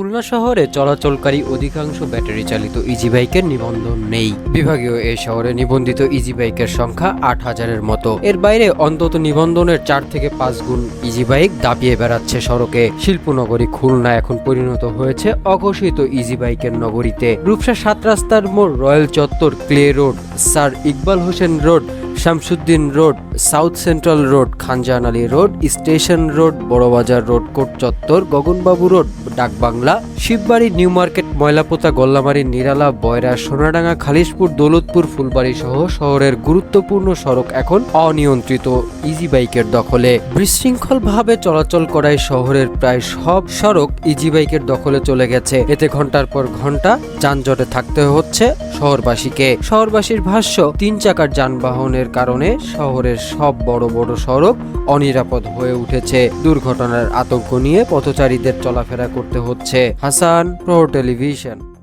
খুলনা শহরে চলাচলকারী অধিকাংশ ব্যাটারি চালিত ইজি বাইকের নিবন্ধন নেই। বিভাগীয় এই শহরে নিবন্ধিত ইজি বাইকের সংখ্যা আট হাজারের মতো। এর বাইরে অন্তত নিবন্ধনের চার থেকে পাঁচ গুণ ইজি বাইক দাপিয়ে বেড়াচ্ছে সড়কে। শিল্পনগরী খুলনা এখন পরিণত হয়েছে অঘোষিত ইজি বাইকের নগরীতে। রূপসা সাত রাস্তার মোড় রয়্যাল চত্বর clay road, sir Iqbal Hossain road Shamsuddin road, south central road Khanjan Ali road station road, Barabazar road, court চত্বর, Gaganbabu road, Dakbangla, Shibbari, new market, Moylapota, Gallamari, Nirala, Boyra, Sonadanga, Khalishpur, Daulatpur, Phulbari সহ শহরের গুরুত্বপূর্ণ সড়ক এখন অনিয়ন্ত্রিত, easy বাইকের দখলে। বিশৃঙ্খলভাবে চলাচল করায় শহরের প্রায় সব সড়ক ইজি বাইকের দখলে চলে গেছে। এতে ঘণ্টার পর ঘণ্টা যানজটে থাকতে হচ্ছে শহরবাসীকে। শহরবাসীর ভাষ্য, তিন চাকার যানবাহনের কারণে শহরের সব বড় বড় সড়ক অনিরাপদ হয়ে উঠেছে। দুর্ঘটনার আতঙ্ক নিয়ে পথচারীদের চলাফেরা করতে হচ্ছে। Hasan, pro television.